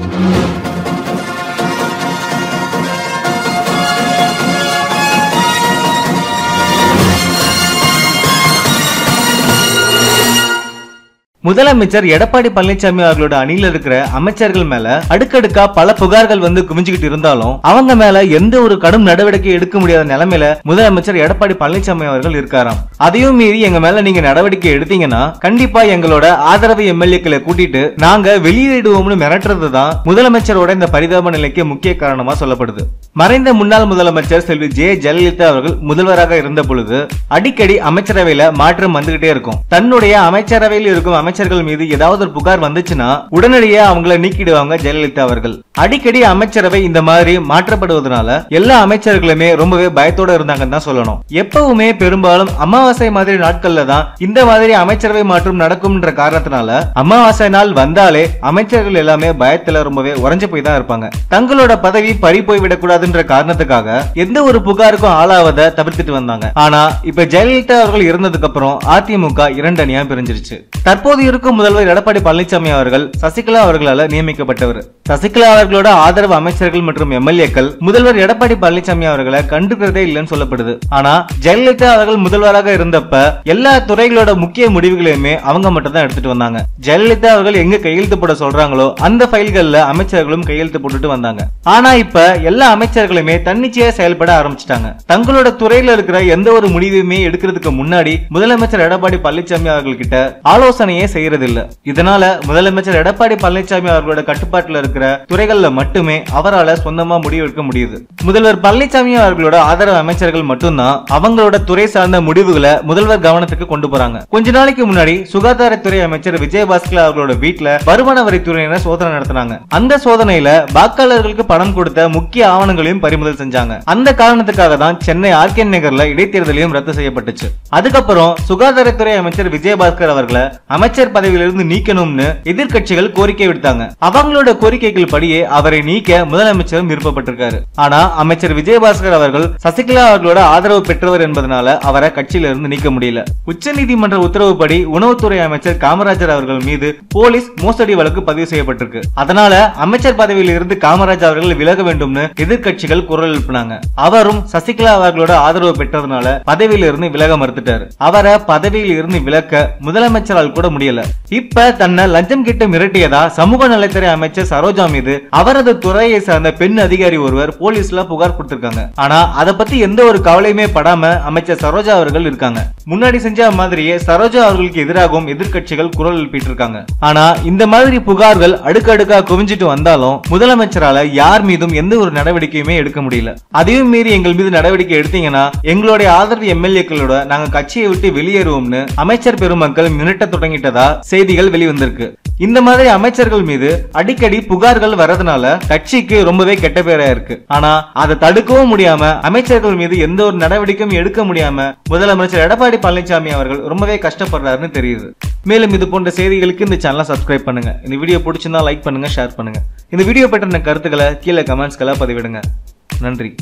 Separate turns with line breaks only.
Thank you. முதலமைச்சர் எடப்பாடி பழனிசாமி அவர்களோட அணியில இருக்கிற அமைச்சர்கள் மேல அடுக்கடுக்கா பல புகார்கள் வந்து குவிஞ்சுக்கிட்டு இருந்தாலும் அவங்க மேல எந்த ஒரு கடும் நடவடிக்கை எடுக்க முடியாத நிலைமையில முதலமைச்சர் எடப்பாடி பழனிசாமி அவர்கள் இருக்காராம். அதையும் மீறி எங்க மேல நீங்க நடவடிக்கை எடுத்தீங்கன்னா கண்டிப்பா எங்களோட ஆதரவு எம்எல்ஏக்களை கூட்டிட்டு நாங்க வெளியிடுவோம்னு மிரட்டுறது தான் முதலமைச்சரோட இந்த பரிதாப நிலைக்கு முக்கிய காரணமா சொல்லப்படுது. மறைந்த முன்னாள் முதலமைச்சர் செல்வி ஜெ ஜெயலலிதா அவர்கள் முதல்வராக இருந்த பொழுது அடிக்கடி அமைச்சரவையில மாற்றம் வந்துகிட்டே இருக்கும். தன்னுடைய அமைச்சரவையில் இருக்கும் அமைச்சர்கள் மீது ஏதாவது ஒரு புகார் வந்துச்சுன்னா உடனடியே அவங்கள நீக்கிடுவாங்க ஜெயலலிதா அவர்கள். அடிக்கடி அமைச்சரவை இந்த மாதிரி மாற்றப்படுவதனால எல்லா அமைச்சர்களுமே ரொம்பவே பயத்தோட இருந்தாங்கன்னு தான் சொல்லணும். எப்பவுமே பெரும்பாலும் அமாவாசை மாதிரி நாட்கள்ல தான் இந்த மாதிரி அமைச்சரவை மாற்றம் நடக்கும்ன்ற காரணத்தினால அமாவாசை நாள் வந்தாலே அமைச்சர்கள் எல்லாமே பயத்துல ரொம்பவே உறைஞ்சு போய் தான் இருப்பாங்க. தங்களோட பதவி பறி போய் விடக்கூடாதுன்ற காரணத்துக்காக எந்த ஒரு புகாருக்கும் ஆளாவத தவிர்த்துட்டு வந்தாங்க. ஆனா இப்ப ஜெயலலிதா அவர்கள் இருந்ததுக்கு அப்புறம் அதிமுக இரண்டு அணியா பிரிஞ்சிருச்சு. தற்போது இருக்கும் முதல்வர் எடப்பாடி பழனிசாமி அவர்கள் சசிகலா அவர்களால நியமிக்கப்பட்டவர். சசிகலா அவர்களோட ஆதரவு அமைச்சர்கள் மற்றும் எம்எல்ஏக்கள் முதல்வர் எடப்பாடி பழனிசாமி அவர்களை கண்டுக்கிறதே இல்லைன்னு சொல்லப்படுது. ஆனா ஜெயலலிதா அவர்கள் முதல்வராக இருந்தப்ப எல்லா துறைகளோட முக்கிய முடிவுகளையுமே அவங்க மட்டும் தான் எடுத்துட்டு வந்தாங்க. ஜெயலலிதா அவர்கள் எங்க கையெழுத்து போட சொல்றாங்களோ அந்த ஃபைல்கள்ல அமைச்சர்களும் கையெழுத்து போட்டுட்டு வந்தாங்க. ஆனா இப்ப எல்லா அமைச்சர்களுமே தன்னிச்சையா செயல்பட ஆரம்பிச்சிட்டாங்க. தங்களோட துறையில இருக்கிற எந்த ஒரு முடிவையுமே எடுக்கிறதுக்கு முன்னாடி முதலமைச்சர் எடப்பாடி பழனிசாமி அவர்கள் கிட்ட ஆலோசனையே செய்யறதில்லை. இதனால முதலமைச்சர் எடப்பாடி பழனிசாமி அவர்களோட கட்டுப்பாட்டுல இருக்கிற துறைகள்ல மட்டுமே அவரால சொந்தமா முடிவு எடுக்க முடியுது. முதல்வர் பழனிசாமி அவர்களோட ஆதரவு அமைச்சர்கள் மட்டும்தான் அவங்களோட துறை சார்ந்த முடிவுகளை முதல்வர் கவனத்துக்கு கொண்டு போறாங்க. கொஞ்ச நாளைக்கு முன்னாடி சுகாதாரத்துறை அமைச்சர் விஜயபாஸ்கர் அவர்களோட வீட்டுல வருமான வரித்துறையினர் சோதனை நடத்தினாங்க. அந்த சோதனையில வாக்காளர்களுக்கு பணம் கொடுத்த முக்கிய ஆவணங்களையும் பறிமுதல் செஞ்சாங்க. அந்த காரணத்துக்காக தான் சென்னை ஆர்கே நகர்ல இடைத்தேர்தலையும் ரத்து செய்யப்பட்டுச்சு. அதுக்கப்புறம் சுகாதாரத்துறை அமைச்சர் விஜயபாஸ்கர் அவர்களை அமைச்சர் பதவியிலிருந்து நீக்கணும்னு எதிர்க்கட்சிகள் கோரிக்கை விடுத்தாங்க. அவங்களோட கோரிக்கை கோரிக்கைகள் படியே அவரை நீக்க முதலமைச்சரும் விருப்பப்பட்டிருக்காரு. ஆனா அமைச்சர் விஜயபாஸ்கர் அவர்கள் சசிகலா அவர்களோட ஆதரவு பெற்றவர் என்பதனால அவரை கட்சியிலிருந்து நீக்க முடியல. உச்சநீதிமன்ற உத்தரவுப்படி உணவுத்துறை அமைச்சர் காமராஜர் அவர்கள் மீது போலீஸ் மோசடி வழக்கு பதிவு செய்யப்பட்டிருக்கு. அதனால அமைச்சர் பதவியில் இருந்து காமராஜ் அவர்கள் விலக வேண்டும்னு எதிர்கட்சிகள் குரல் எழுப்பினாங்க. அவரும் சசிகலா அவர்களோட ஆதரவு பெற்றதுனால பதவியில் இருந்து விலக மறுத்துட்டாரு. அவரை பதவியில் இருந்து விலக்க முதலமைச்சரால் கூட முடியல. இப்ப தன்னை லஞ்சம் கிட்ட மிரட்டியதா சமூக நலத்துறை அமைச்சர் சரோஜா மீது அவரது துறையை சார்ந்த பெண் அதிகாரி ஒருவர் போலீஸ்ல புகார் கொடுத்திருக்காங்க. ஆனா அத பத்தி எந்த ஒரு கவலையுமே படாம அமைச்சர் சரோஜா அவர்கள் இருக்காங்க. முன்னாடி செஞ்ச மாதிரியே சரோஜா அவர்களுக்கு எதிராகவும் எதிர்க்கட்சிகள் குரல் எழுப்பிட்டு இருக்காங்க ஆனா இந்த மாதிரி புகார்கள் அடுக்கடுக்கா குவிஞ்சிட்டு வந்தாலும் முதலமைச்சரால யார் மீதும் எந்த ஒரு நடவடிக்கையுமே எடுக்க முடியல. அதையும் மீறி எங்கள் மீது நடவடிக்கை எடுத்தீங்கன்னா எங்களுடைய ஆதரவு எம்எல்ஏக்களோட நாங்க கட்சியை விட்டு வெளியேறுவோம்னு அமைச்சர் பெருமக்கள் மிரட்ட தொடங்கிட்டதா செய்திகள் வெளிவந்திருக்கு. இந்த மாதிரி அமைச்சர்கள் மீது அடிக்கடி புகார்கள் வரதுனால கட்சிக்கு ரொம்பவே கெட்ட பேரா இருக்கு. ஆனா அதை தடுக்கவும் முடியாம அமைச்சர்கள் மீது எந்த ஒரு நடவடிக்கையும் எடுக்க முடியாம முதலமைச்சர் எடப்பாடி பழனிசாமி அவர்கள் ரொம்பவே கஷ்டப்படுறாருன்னு தெரியுது. மேலும் இது போன்ற செய்திகளுக்கு இந்த சேனலை சப்ஸ்கிரைப் பண்ணுங்க. இந்த வீடியோ பிடிச்சிருந்தா லைக் பண்ணுங்க ஷேர் பண்ணுங்க. இந்த வீடியோ பற்றின கருத்துக்களை கீழே கமெண்ட்ஸ்களை பதிவிடுங்க. நன்றி.